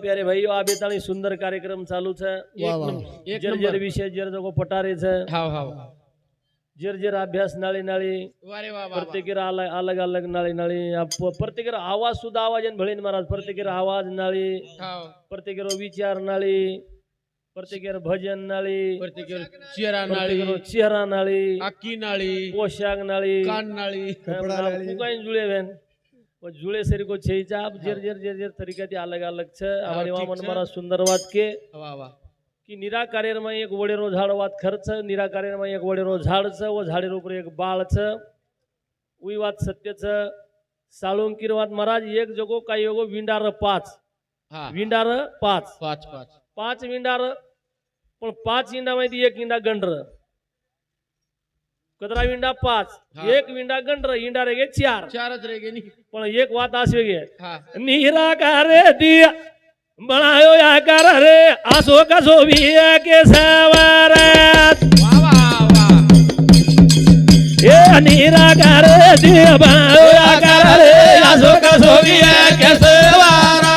प्यारे भाइयों आप बेताली सुंदर कार्यक्रम चालू छे जर जर विषय जर जो पटारे छे हाव हाव जर जर अभ्यास नाली नाली प्रत्येकीरा अलग अलग नाली नाळी प्रत्येकीरा आवाज सुद्धा आवाज आणि भळीन महाराज प्रत्येकीरा आवाज नाली प्रत्येकीरो विचार नाली प्रत्येकीवर भजन नाली प्रत्येकीवर चेहरा नाली चेहरा नाली अक्की नाली पोशाख नाळी कान वो जुळे शरीर को छे जाप हाँ। जर जर जर जर तरीका थी अलग अलग छे। हमारे मन मारा सुंदर वात के। वाह वाह कि निराकारेर एक एक वडेरो झाड़ वात खर्च निराकारेर में एक वडेरो झाड़ छ व झाडे ऊपर एक बाळ छ। उई वात सत्य छ। साळुंकीर वात महाराज एक जगो काही योगो विंडार पाच। विंडार पाच। पाच पाच। पाच विंडार पण पाच इंडा माहिती एक इंडा गंडर कतरा विंडा पाच हाँ। एक विंडा गंडर इंडा रेगे चार। चार रेगे नी। पण एक बात आस वेगळी आहे हाँ। निराकार दिया बनायो या कर रे आसो कसो भी है के सवार ये निराकार दिया बनायो या कर रे आसो कसो भी है के सवार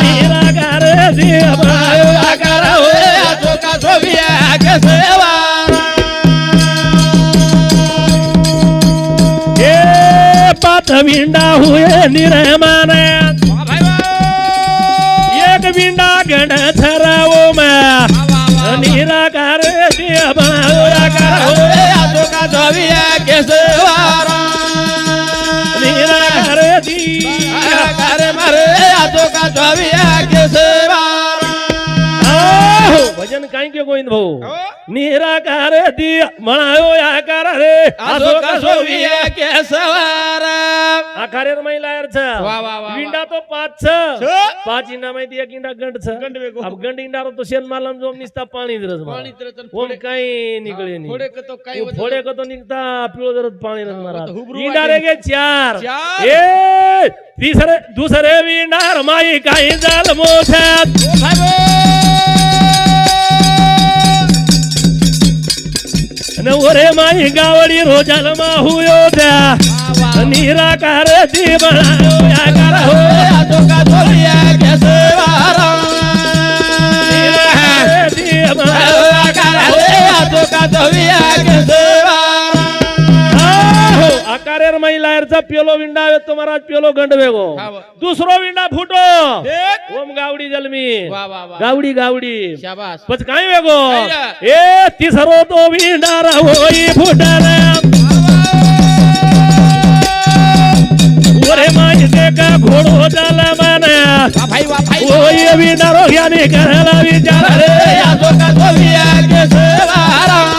निराकार दिया बनायो या कर रे आसो कसो भी है के सवार વીંડા હુએ નિરમાને. એક વીંડા ગણ થરાવો માં. નિરાકાર નિરાકાર નિરાકાર મારે આ તો કા જોવી આ કેસર हो भजन काय के गोविंद भाऊ? निराकार ती म्हणायो आकार रे असो कसो विया केसवार. आकारेर महिला अर्थ विंडा तो पाच छ? पाच इंडा माहिती एक इंडा गंड छ गंड इंडा तो शेन मालम जो निस्ता पाणी दिरस पाणी कोण काय निकळे नी थोडे कतो काय थोडे कतो निघता पिळो जरत पाणी रस मारा इंडा रे गे चार. ए तिसरे दुसरे विंडार माई काही जाल मोठ्यात. नवरे माई गावडी रोजाल माहू यो निराकार ती हो. निराकार આકારે રમાઈ લાયર છે પેલો વિંડા આવે તો મહારાજ પેલો ગંડ વેગો હા, વાહ. દુસરો વિંડા ફૂટો દેખ. ઓમ ગાવડી જલમી વાહ વાહ વાહ ગાવડી ગાવડી શાબાશ પછી કાંઈ વેગો આયા. એ તીસરો તો વિંડા રહો ઈ ફૂટે ઓરે માઈ દેખા ઘોડો ચાલે મને વાહ ભાઈ વાહ ભાઈ ઓય વિંડા રોગ્યાની કરેલા વિચાર રે નિરાકાર દી બનાયો આહો, ધ્યાન ધ્યાન સાંભળો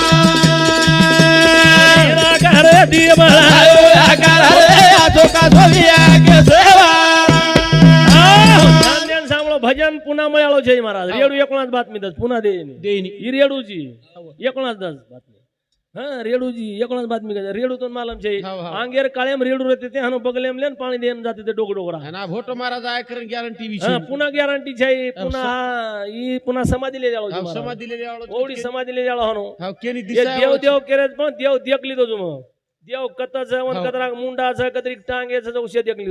ભજન પુના મળ્યાળો છે ઈ મહારાજ રેડું એકલા જ બાતમી દસ પુના દે દેની ઈ રેડુજી એકલા જ દસ બાતમી હા રેડુજી એકલા જ બાતમી કરે રેડું તો માલમ છે હાવ, હાવ. આંગેર કાળેમ રેડું રહેતી ત્યાં પગલે એમ લેન પાણી દેન જાતી તે ડોક ડોકરા અને આ ભોટો મારા આ કરીને ગેરંટી વિશે હા પુના ગેરંટી છે ઈ પુના હા, ઈ પુના સમાધિ લઈ જાળો છે હાવ મહારાજ. સમાધિ લઈ આવડો ઓવડી સમાધિ લઈ જાળો હનો હાવ કેની એ દિશા દેવ આવો છે? દેવ કરે છે પણ દેવ દેખ લીધો છું देव कथा जावन हो. कदराक मुंडा आसा कदरीक टांग याचं औषध एकली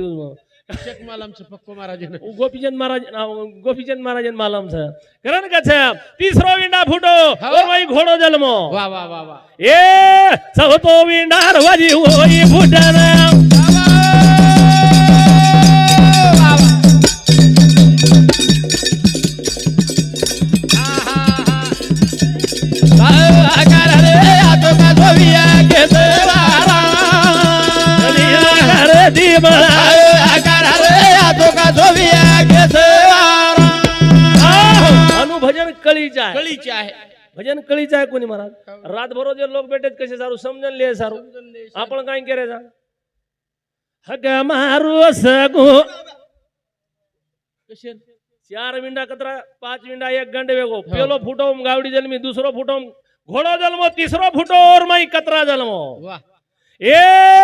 शेख मालामचं पक्को महाराजांना गोपीचंद महाराज गोपीचंद महाराज मालम सा करण कछा तिसरो विंडा फुटो. हो. और वही घोड़ो जन्मो. वा वा वा वा. ए चौथो विंडार वजी होई फुटना भजन कळी आहे. आहे। भजन आहे कोणी महाराज? रातभर जे लोक भेटत कसे सारू? समजून ले सारू. आपण काय करायचा हग मारू सगो. चार विंडा कतरा पाच विंडा एक गंड वेगो. पेलो फुटो गावडी जन्मी दुसरो फुटो घोडो जन्मो तिसरो फुटो माई कतरा जन्मो. ए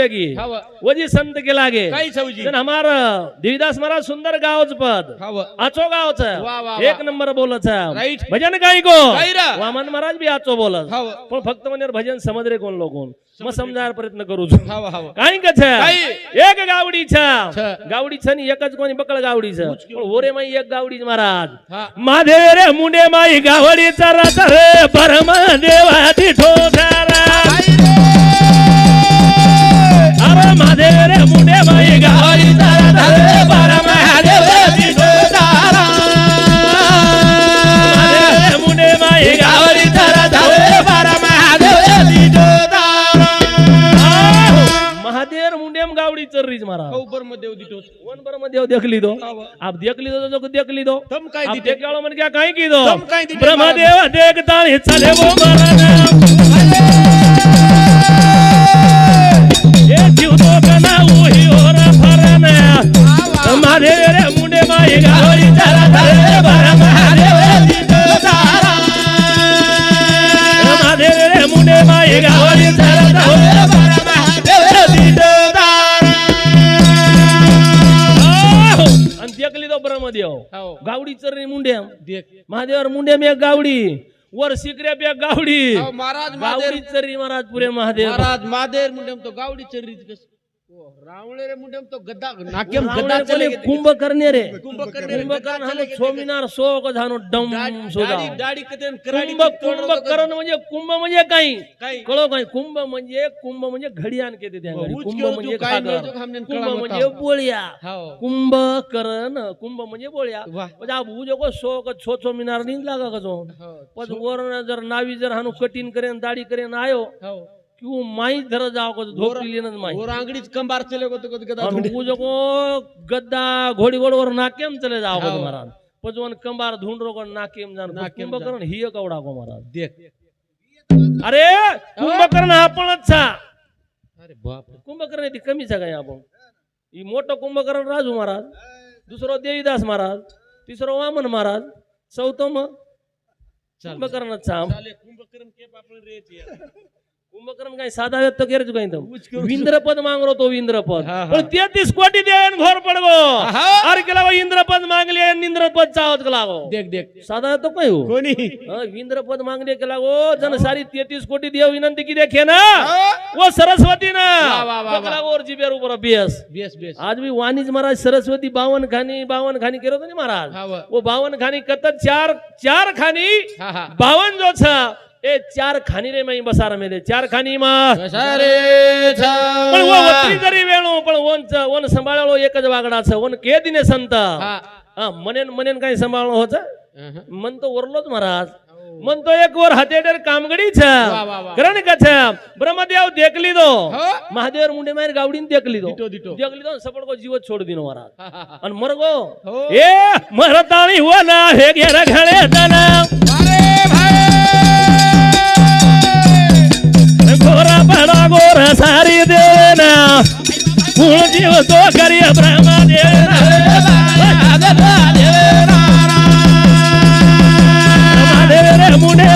वेगी। वजी संत के लागे। हमारा देवीदास महाराज सुंदर गावच पद। आचो गावच एक नंबर बोलत भजन काही गो वामन महाराज बी आचो बोलत। पण फक्त म्हणजे भजन समज रे कोण लोक मग समजायला प्रयत्न करू काही कच एक गावडी छ। गावडी आणि एकच कोणी बकळ गावडीचा ओरे माई एक गावडी महाराज। माधे रे मुंडे माई गावडीचा रस रे परम देवा तिथो रहीज मारा ऊपर मत देव वन बर मत देख ली दो आप देख ली दो तो देख ली दो तुम काय दिटे गालो मन क्या काई की दो तुम काय दिटे ब्रह्मदेव देखता है चले वो महाराज. ये जीव तो कना वो ही और फरन. हमारे रे मुंडे माई गाड़ी चला धरे बरम रे मुंडे माई गाड़ी चला शेकली तो ब्रह्मदेव हो. गावडी चरणी मुंड्या महादेवावर मुंड्याम एक गावडी. वर सिकऱ्याप एक गावडी. महाराज गावडी चरणी महाराज पुरे महादेव. महाराज महादेव मुंड्याम तो गावडी चरणी कस ओ रावळे रे मुंडेम तो गद्दा नाकेम गद्दा रावणे चले कोणी कुंभ करणे रे कुंभकर्ण कुंभ करण हानो सोमिनार सो क झानो डम सोदा दाढी दाढी कदेन कराडी कुंभ कुंभ करण म्हणजे कुंभ म्हणजे काही काही कळो काही कुंभ म्हणजे कुंभ म्हणजे घडियान केते त्या घडी उच कुंभ केलं म्हणजे तू काय खाकर. मिळतो का हमने कुंभ कळा म्हणजे बोळ्या हाव कुंभ करण कुंभ म्हणजे बोळ्या वाह क्यों माई धर जाओ को धोप ली ना माई? और कंबार चले को तो गद्दा घोड़ी घोड़ और नाकेम चले जाओ को महाराज पजवन कंबार ढूंढ रो को नाकेम जान। कुंभकर्ण ही कवडा को महाराज देख। अरे कुंभकर्ण आपणच अच्छा। कुंभकर्ण ती कमी सा काय आपण। ही मोठा कुंभकर्ण राजू महाराज दुसरो देवीदास महाराज तिसरा वामन महाराज चौथम कुंभकर्णच सा कुंभकर्ण के आपण रेच कुंभकर्ण काही साधा व्यक्त केलं काही इंद्रपद मागलो तो इंद्रपद. पण तेहतीस कोटी दे घोर पडगो अरे केला इंद्रपद मागले इंद्रपद चावत लागो देख देख. साधा तो काही हो? कोणी? इंद्रपद मागले केला हो. गो जन सारी तेहतीस कोटी देव विनंती किती खे ना. वो सरस्वती ना और जिबेर उपर आज मी वाणिज महाराज सरस्वती बावन खानी बावन खानी केलं होतं महाराज. वो. बावन खानी कत चार चार खानी बावन जो छा એ ચાર ખાની રે મેં બસાર મેલે ચાર ખાની માં પણ ઓ વત્રી કરી વેણો પણ ઓન ઓન સંભાળેલો એક જ વાગડા છે. ઓન કે દિને સંત હા મને મને કઈ સંભાળો હો છે મન તો ઓરલો જ મહારાજ. મન તો એક ઓર હતેડર કામગડી છે. કરણ કે છે? બ્રહ્મદેવ દેખ લીધો. મહાદેવ મુંડે મારી ગાવડીને દેખ લીધો. દેખ લીધો સપડ કો જીવ છોડ દીનો મહારાજ. અને મરગો? એ મરતાણી હોના હે ઘેર ઘણે તના અરે ઘણો ગોર સારી દેના હું જીવતો કરીએ બ્રહ્મા દેવ મુને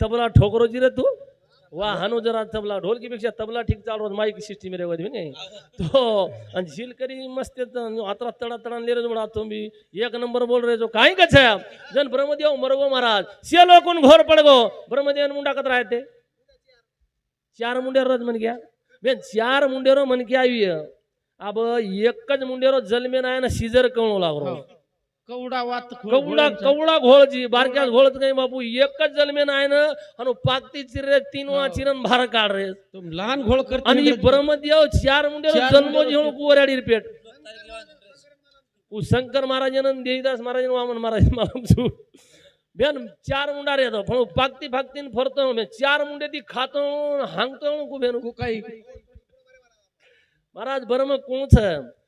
તબલા ઠોકરો જીરે તું. हानो जरा तबला ढोलकी पेक्षा तबला ठीक चालू माईक सिस्टीम रे वधी नाही तो आणि झील करी मस्त आता तडा तडा ले रे म्हणा तुम्ही एक नंबर बोल रे जो काही कछ जन ब्रह्मदेव मरगो महाराज. से लोकून घोर पडगो? ब्रह्मदेव मुंडा कत राहते? चार मुंडेरो रज म्हण घ्या. बेन चार मुंडेरो म्हण की આવી अब एकच मुंडेरो जन्मे नाही ना सीजर कळू लागलो. कवडा कवडा घोळ घोळची बारक्या घोळत नाही बापू. एकच जन्मेन आहे ना आणि पाकती चिरे तीन वा चिरण भार काढ रे. लहान घोळ कर आणि ब्रह्मदेव चार मुंडे जन्म घेऊन कुवऱ्याडी पेट. शंकर महाराजानं देवीदास महाराज वामन महाराज मला बेन चार मुंडा रे पण पाकती फाकतीन फरतो चार मुंडे ती खातो हांगतो काही महाराज बरं मग कोणच?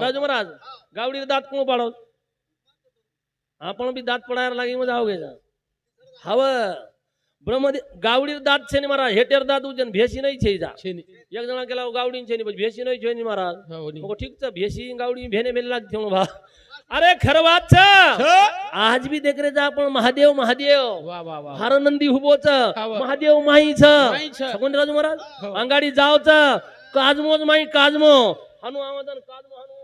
राजू महाराज गावडीला दात कोण पाडव आपण बी दात पडायला लागी मग जाऊ घ्यायचा हव ब्रह्मदे गावडीला दात छेनी महाराज हेटेर दात उजन भेशी नाही छेजा शेनी एक जणा केला गावडी छेनी पण भेशी नाही छेनी महाराज. मग ठीक भेशी गावडी भेने भेने लागते मग भा अरे खरं वाच आज बी देख रे जा आपण महादेव महादेव. हारनंदी हुबोच. महादेव माईच. सगुण राजू महाराज? हो. अंगाडी जावच काजमोज माई काजमो. हनु आमदन काजमो हनु.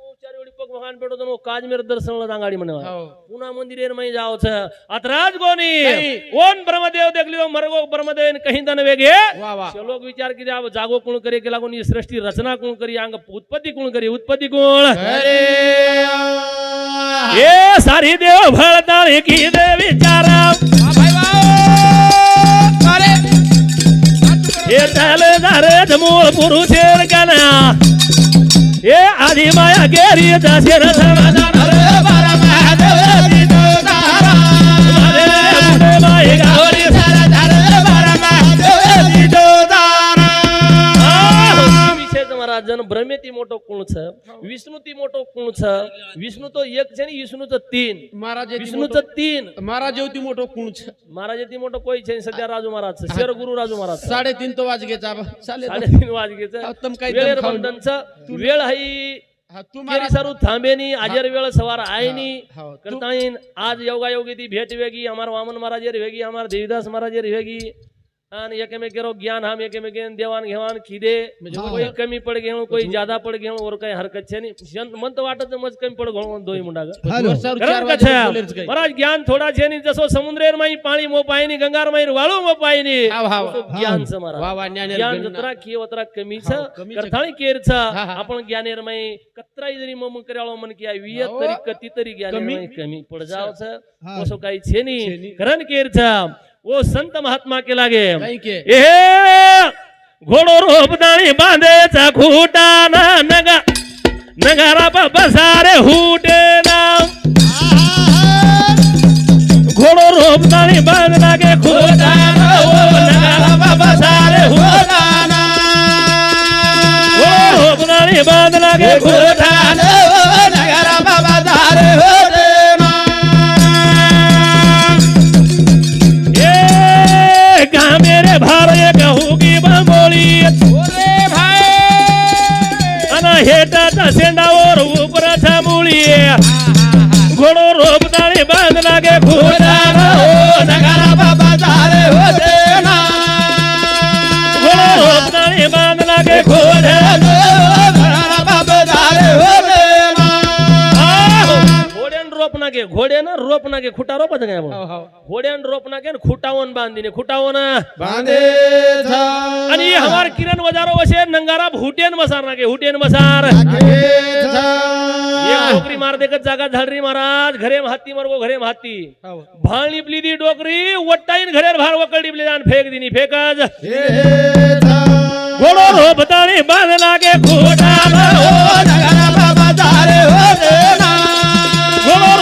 अंगाडी म्हणे हो. देखलियो मरगो ब्रह्मदेव वेगे विचार की जाव जागो कोण करे केला कोणी सृष्टी रचना कोण करी अंग उत्पत्ती कोण करी उत्पत्ती कोण? अरे ये सारी देव भळताळी की दे विचारा. अरे हे पुरुषेर गाना हे आधी माया गेरी दशेर जण भ्रमे ती मोठ कुणच विष्णू ती मोठ कुणच विष्णू तो एक छे विष्णूच तीन. महाराज विष्णूच तीन. महाराज ती मोठ कुणच. महाराज ती मोठ कोई छे सध्या राजू महाराज शेर गुरु राजू महाराज. साडे तीन तो वाज घ्यायचा साडे तीन वाज घ्यायचा वेळ आहे सारू थांबे आजर वेळ सवार आहे करताईन आज योगायोगी ती भेट वेगी अमार वामन महाराज वेगी अमार देवीदास महाराज वेगी. आणि एकेमेकेरो ज्ञान हम एकेमेके देवान घेवान खिदे म्हणजे कोई कमी पड घेऊ कोई ज्यादा पड घेऊ और काही हरकत छे नाही शंत म्हणत वाटत मज कमी पड घेऊ दोई मुंडा. महाराज ज्ञान थोडा छे नाही जसो समुद्रेर माई पाणी मो पायनी गंगार माई वाळू मो हा, हा, हा. ज्ञान वा महाराज ज्ञान. जत्रा की वत्रा हा, कमीच. करथाळी केरच हा, हा. आपण ज्ञानेर माई कत्राई जरी मम करावं मन की विय हो. तरी कती तरी ज्ञानेर कमी. माई कमी पड जावच हा. असो काही छेनी छेनी. करण केरच ओ संत महात्मा के लागे। ए घोडो रोपदाणी बांधेचा खुटा ना नगा। नगारा बाबा सारे हुटे ना। घोडो रोपदाणी बांध लागे खुटा ना। ओ नगारा बाबा सारे हुटा घोडो रोपदाणी बांध लागे हेटाचा शेंडावर उपराचा मुळी घोडो रोपदाणी बांध लागे ना ओ नगरा बाबा दारे हो घोडो रोपदाणी बांध लागे खुटा खुटा रोपच काय हो, मग घोड्यान रोप नागे न खुटावून बांधिने खुटावून बांधे आणि हमार किरण वजारो वशे नंगारा हुटेन मसार नागे हुटेन मसार एक डोकरी मार देखत जागा झाडरी महाराज घरे हाती मरगो घरे हाती भाळ निपली ती डोकरी वट्टाईन घरेर भार वकळ निपली जाण फेक दिनी फेकज घोडो रोपदाणी बांध लागे खुटा नगरा बाबा दारे हो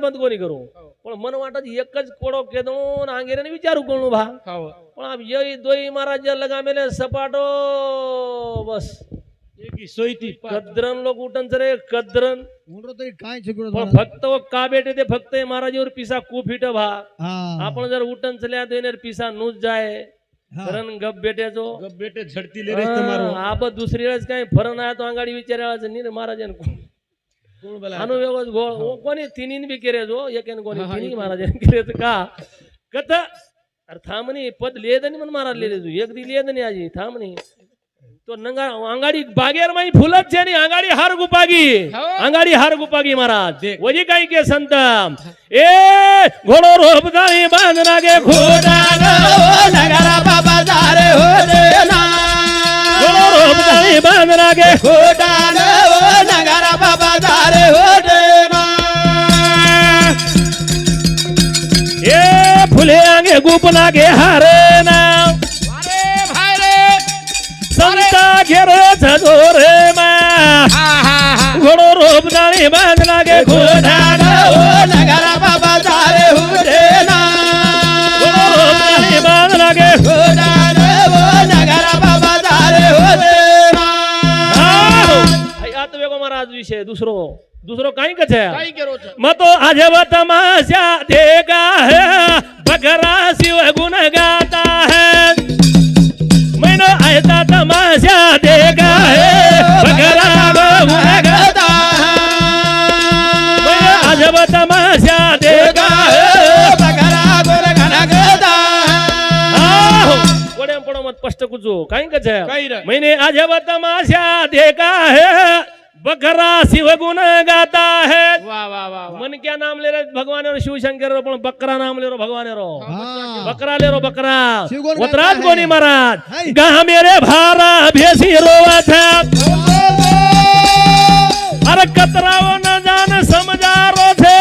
बंद कोणी करू? पण मन वाटत एकच कोडो केदो आंगेरे विचारू कोण भा पण अब यही दोई महाराज लगा मेले सपाटो बस. सोयती कद्रन लोक उठन रे कद्रन. म्हणतो तरी काय शिकवत पण फक्त व का बेटे ते फक्त हे महाराजीवर पिसा खूप हिट भा. हा. आपण जर उठन चल्या देणार पिसा नुस जाय. हा. कारण गप बेट्याचो बेटे झडतीले रे तुम्हारो आप दुसरी वेळेस काय फरक नाही तो अंगाडी विचारायचं नाही रे महाराजन अनुव्यवस्थ गोळ कोणी तिनीन बी केले जो एकेन कोणी तिनी महाराजांनी केले का? कथ? अरे थांब नाही पद लिहित नाही म्हणून महाराज लिहिले तू. एक दी लिहित आजी थांब नाही तो नंगा अंगाडी बागेर माई फुलत छे अंगाडी हार गुपागी. हो. अंगाडी हार गुपागी महाराज. वजी काही के संत ए घोडो रोप जाई बांध नागे खोडा नगारा बाबा जारे हो रे ना. घोडो रोप जाई बांध नागे खोडा फुले अंगे गुप लागे हारे नाव. संता घेर झोरे मा. घोडो रोप जाळी बांध लागे घोडा नगारा बाबा जाळे हुरे ना. घोडो रोप जाळी हो. दुसरो. दुसरो काही कच आहे. मग तो अजब तमाशा देगा है. फकरा शिव गुण गाता है। मैनो ऐसा तमाशा देगा है। फकरा गुण गाता है। अजब तमाशा देगा है। फकरा गुण गाता है। पड़े मत स्पष्ट कुछ हो कहीं कच है मैंने अजब तमाशा देखा है। बकरा शिव गुण गाता है। मन क्या नाम ले रहे? भगवान और शिव शंकर रो बकरा नाम ले रो भगवान रो बकरा ले रो हो, बकरा. गोनी महाराज गह मेरे भारा भेसी रोवा था अरे कतराव न जान समझा रो थे।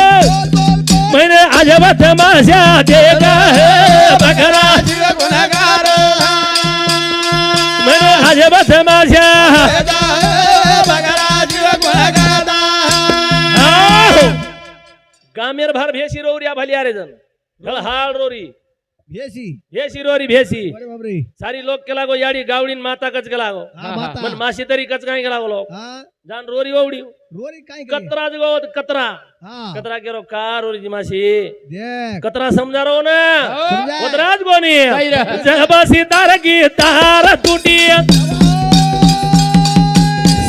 मैंने अजबत माशा देगा है बकरा शिव गुणगार। मैंने अजबत माशा ಆಮೇಲೆ ಭಾಳ भेसी ಇರೋವ್ರಿ ಆ ಬಲಿ ಯಾರೇ जन ಭಾಳ रोरी भेसी ಭೇಷ್ ಇರೋರಿ ಭೇಸಿ अरे बाप रे सारी लोक केला गो याडी गावडीन माता कच केला गो हा, माशी तरी कच काय केला गो लोक? हा. रोरी ओवडी रोरी काय करे? कतरा गो कतरा. कतरा केरो का रोरीची माशी? देख. कतरा समजारो ना. समजाय. उतराज गोनी. नाही रे. जबसी तार की तार टूटी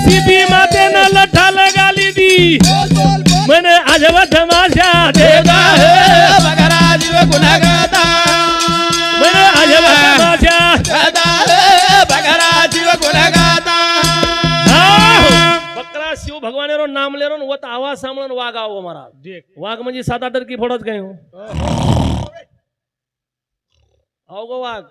सीधी माते ना लठा लगाली दी. हो, मन आजवत माझ्या मन माझ्या बकरा शिव भगवान रो नाम ले रो वत आवाज सांभाळून वाघ वाघ म्हणजे सात आठ की फोडत काय हो गो वाघ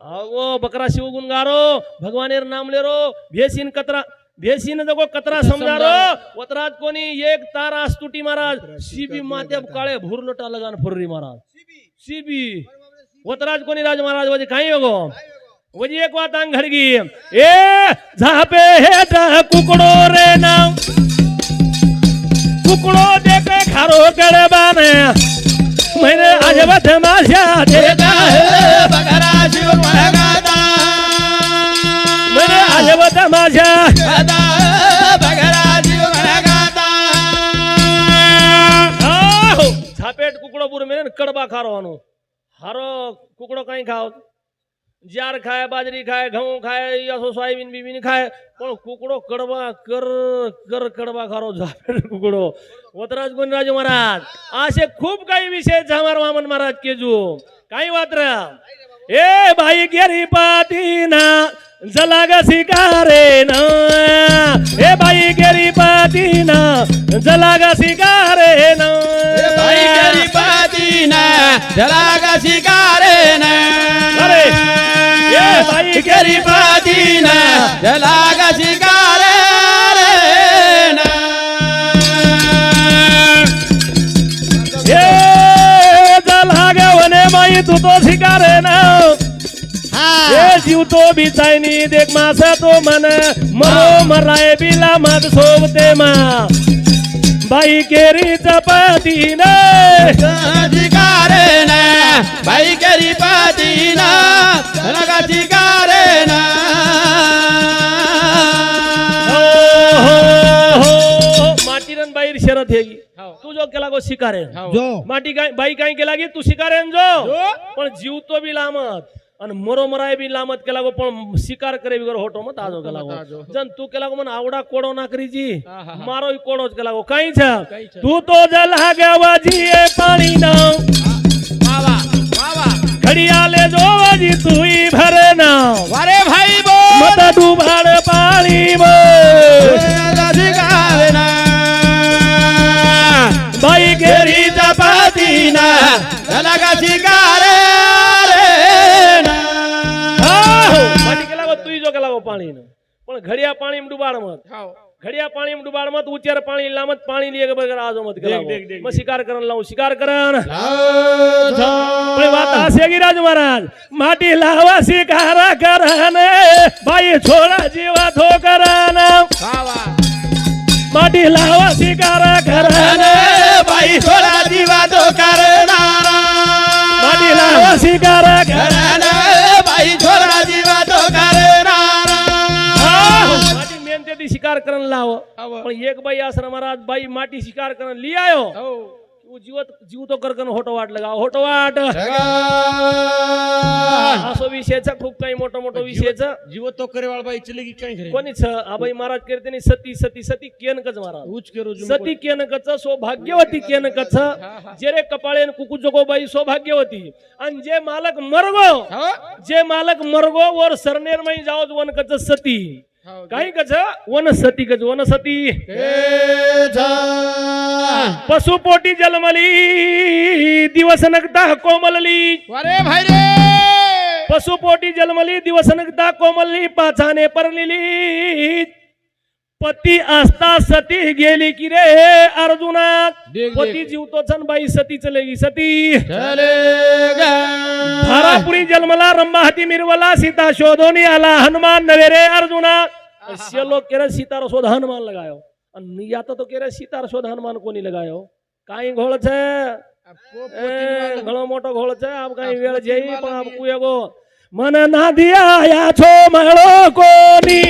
अहो बकरा शिव गुणगारो गारो भगवान नाम ले रो भेसिन कतरा भेसीन जगो कतरा समजारो वतराज कोणी एक तार आस्तुटी महाराज। शिबी माते काळे भुरलटा लगान फुर्री महाराज। शिबी वतराज कोणी राज महाराज वजे काही हो वजी एक वात अंग घडगी ए झापे हेट कुकडो रे नाव कुकडो देखे खारो कडे बाने। मैंने आज बदमाशा देखा है। मैंने आज बदमाशा कुकड़ो में कड़बा खा रहो हरो कुकड़ो कहीं खाओ। जार खाए बाजरी खाए घऊ खाए या सो सोयाबीन बीबीन खाए पण कुकडो कडवा कर कर कडवा खारो कुकडो। वतराज गुणराज महाराज असे खूप काही विषय झामार वामन महाराज केजू काही वात्र ए भाई गेरी पातीना जलाग शिकारे ना. हे बाई गेरी पाती ना. जलाग शिकारे ना. बाई गेरी पाती ना. जलाग शिकारे ना. अरे बाई गेरी पाती ना. जलाग शिकारे ना. हे जलाग वने बाई तू तो शिकारे ना. जीवतो बिचायनी देख मासा तो मन मरो मराय बिला मत सोबते मा बाई केरी चपाती ना रे ने बाई केरी पाती ना रगाची कारे ना माटीरन शरत हे तू जो केला गो शिकारे माटी बाई काय केला की तू शिकारे जो पण जीवतो बी लामत અને મોરો મરાય બી લામત કેલાગો પણ શિકાર કરે બી હોટો માં તાજો કેલાગો જન તું કેલાગો મને આવડા કોડો ના કરીજી મારો કોડો જ કેલાગો કઈ છે? તું તો જલહા ગવાજી એ પાણી ના. વાવા વાવા ઘડિયાલે જોવાજી તું ઈ ભરે ના. વારે ભાઈ બો મત ડૂબાડ પાણી બો घड़िया पानी में डुबार मत। घड़िया पानी में डुबार मत ऊंचे पानी लामत पानी लिए बगैर आज मत कर मैं शिकार करन लाऊं शिकार करन। राज। महाराज? माटी लावा शिकार करने। भाई छोरा जीवा धो कर वाह वाह माटी लावा शिकार करने। भाई छोरा जीवा धो करना माटी लावा शिकार करना। शिकार करण लाव. पण एक बाई असं महाराज बाई माटी शिकार करण लि आयो जीवत जीव तो करकन होटो वाट लगा होटो वाट. असो विषयच खूप काही मोठं मोठं विषयच. जीव तो करेवाळ बाई चले की काय कोणीच आबाई महाराज करते नाही सती सती सती केनकच महाराज उच करू सती केनकच सौभाग्यवती केनकच. जे रे कपाळे कुकू जोगोबाई सौभाग्यवती. आणि जे मालक मरगो जे मालक मरगो वर सरनेरमयी जावज वनकच सती. काही गज वनस्पती गज वनस्पती पशुपोटी जलमली दिवस नगदा कोमलली अरे भाई रे पशुपोटी जलमली दिवस नगदा कोमलली पाचाने परलेली पती असता सती गेली की रे अर्जुना देख, पती देख. जीवतो छन बाई सती चलेगी सती चले गा. धारापुरी जन्मला रंबा हाती मिरवला सीता शोधोनी आला हनुमान नवे रे अर्जुना असे लोग केरे सीतार शोध हनुमान लगायो आणि आता तो केरे सीतार शोध हनुमान कोणी लगायो કાઈ ઘોળ છે એ, ઘણો મોટો ઘોળ છે આપ કઈ વેળ જઈ પણ આપ કુએગો મન ના દિયા છો મળો કોની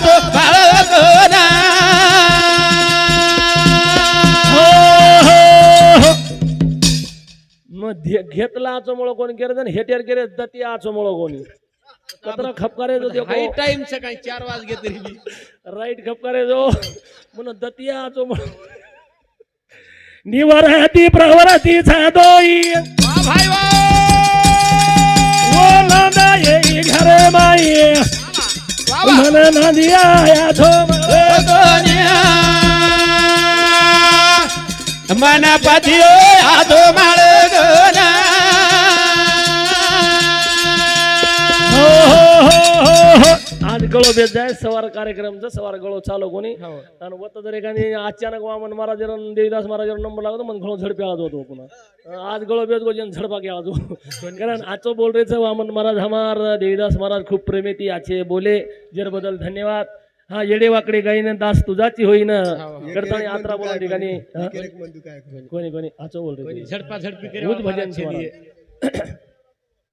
घे घेतला आचो मुळो कोणी गेरे जण हेटेर गेरे दती आचो मुळो कोणी? कतरा खपकारे जो हाई काही टाइम से काही चार वाज घेत राईट खपकारे जो. म्हण दतिया आचो मुळो निवरती प्रवरती छादोई वा भाई वा. ओलांदा येई घरे माई. वा वा. मन पतियो आधो माळ आज गळो बेत जाय सवार कार्यक्रमचा सवार गळो चालू कोणी. हो. आणि वत जर एखादी अचानक वामन महाराज देवीदास महाराज नंबर लागतो मग घणो झडपे आलो होतो पुन्हा. आज गळो बेत गोजन झडपा के आजो. कारण आजो बोल रे वामन महाराज हमार देवीदास महाराज खूप प्रेमेती आचे बोले. जर बदल धन्यवाद. हा येडे वाकडे गाईन दास तुझाची होईन. करताना यात्रा बोला ठिकाणी. हा? कोणी कोणी आचो बोल रे झडपा झडपी भजन.